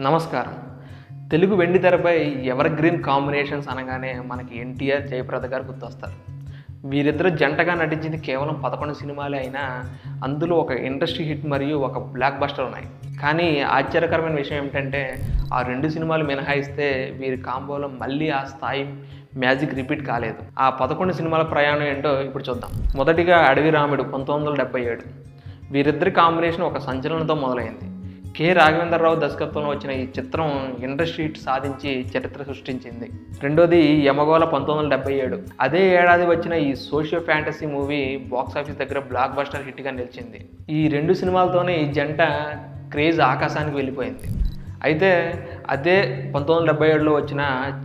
నమస్కారం. తెలుగు వెండి తెరపై ఎవర్ గ్రీన్ కాంబినేషన్స్ అనగానే మనకి ఎన్టీఆర్ జయప్రద గారు గుర్తొస్తారు. వీరిద్దరు జంటగా నటించింది కేవలం పదకొండు సినిమాలే అయినా అందులో ఒక ఇండస్ట్రీ హిట్ మరియు ఒక బ్లాక్ బస్టర్ ఉన్నాయి. కానీ ఆశ్చర్యకరమైన విషయం ఏమిటంటే ఆ రెండు సినిమాలు మినహాయిస్తే వీరి కాంబోలో మళ్ళీ ఆ స్థాయి మ్యాజిక్ రిపీట్ కాలేదు. ఆ పదకొండు సినిమాల ప్రయాణం ఏంటో ఇప్పుడు చూద్దాం. మొదటిగా అడవి రాముడు పంతొమ్మిది వందల డెబ్బై ఏడు. వీరిద్దరి కాంబినేషన్ ఒక సంచలనంతో మొదలైంది. కె రాఘవేంద్రరావు దర్శకత్వంలో వచ్చిన ఈ చిత్రం ఇండస్ట్రీ సాధించి చరిత్ర సృష్టించింది. రెండోది యమగోళ పంతొమ్మిది వందల డెబ్బై ఏడు. అదే ఏడాది వచ్చిన ఈ socio fantasy movie box office దగ్గర బ్లాక్ బస్టర్ హిట్గా నిలిచింది. ఈ రెండు సినిమాలతోనే ఈ జంట క్రేజ్ ఆకాశానికి వెళ్ళిపోయింది. అయితే అదే పంతొమ్మిది వందల డెబ్బై ఏడులో వచ్చిన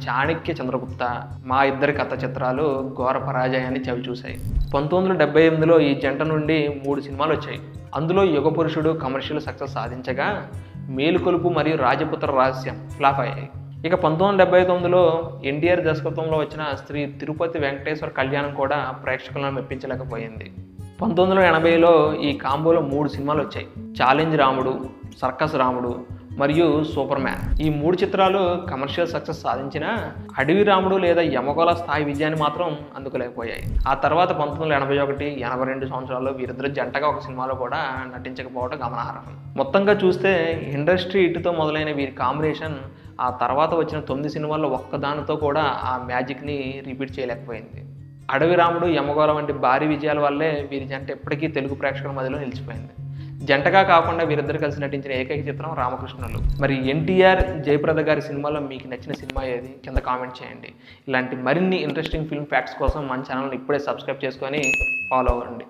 చాణక్య చంద్రగుప్త మా ఇద్దరి కథ చిత్రాలు ఘోర పరాజయాన్ని చవి చూశాయి పంతొమ్మిది వందల డెబ్బై ఎనిమిదిలో ఈ జంట నుండి మూడు సినిమాలు వచ్చాయి. అందులో యుగ పురుషుడు కమర్షియల్ సక్సెస్ సాధించగా మేలుకొలుపు మరియు రాజపుత్ర రహస్యం ఫ్లాప్ అయ్యాయి. ఇక పంతొమ్మిది వందల డెబ్బై తొమ్మిదిలో ఎన్టీఆర్ దర్శకత్వంలో వచ్చిన శ్రీ తిరుపతి వెంకటేశ్వర కళ్యాణం కూడా ప్రేక్షకులను మెప్పించలేకపోయింది. పంతొమ్మిది వందల ఎనభైలో ఈ కాంబోలో మూడు సినిమాలు వచ్చాయి. ఛాలెంజ్ రాముడు సర్కస్ రాముడు మరియు సూపర్ మ్యాన్. ఈ మూడు చిత్రాలు కమర్షియల్ సక్సెస్ సాధించిన అడవి రాముడు లేదా యమగోళ స్థాయి విజయాన్ని మాత్రం అందుకోలేకపోయాయి. ఆ తర్వాత పంతొమ్మిది వందల ఎనభై ఒకటి ఎనభై రెండు సంవత్సరాల్లో వీరిద్దరు జంటగా ఒక సినిమాలో కూడా నటించకపోవడం గమనార్హం. మొత్తంగా చూస్తే ఇండస్ట్రీ ఇటుతో మొదలైన వీరి కాంబినేషన్ ఆ తర్వాత వచ్చిన తొమ్మిది సినిమాల్లో ఒక్కదానితో కూడా ఆ మ్యాజిక్ని రిపీట్ చేయలేకపోయింది. అడవి రాముడు యమగోళ వంటి భారీ విజయాల వల్లే వీరి జంట ఎప్పటికీ తెలుగు ప్రేక్షకుల మధ్యలో నిలిచిపోయింది. జంటగా కాకుండా వీరిద్దరు కలిసి నటించిన ఏకైక చిత్రం రామకృష్ణులు. మరి ఎన్టీఆర్ జయప్రద గారి సినిమాలో మీకు నచ్చిన సినిమా ఏది? కింద కామెంట్ చేయండి. ఇలాంటి మరిన్ని ఇంట్రెస్టింగ్ ఫిల్మ్ ఫ్యాక్ట్స్ కోసం మన ఛానల్ని ఇప్పుడే సబ్స్క్రైబ్ చేసుకొని ఫాలో అవ్వండి.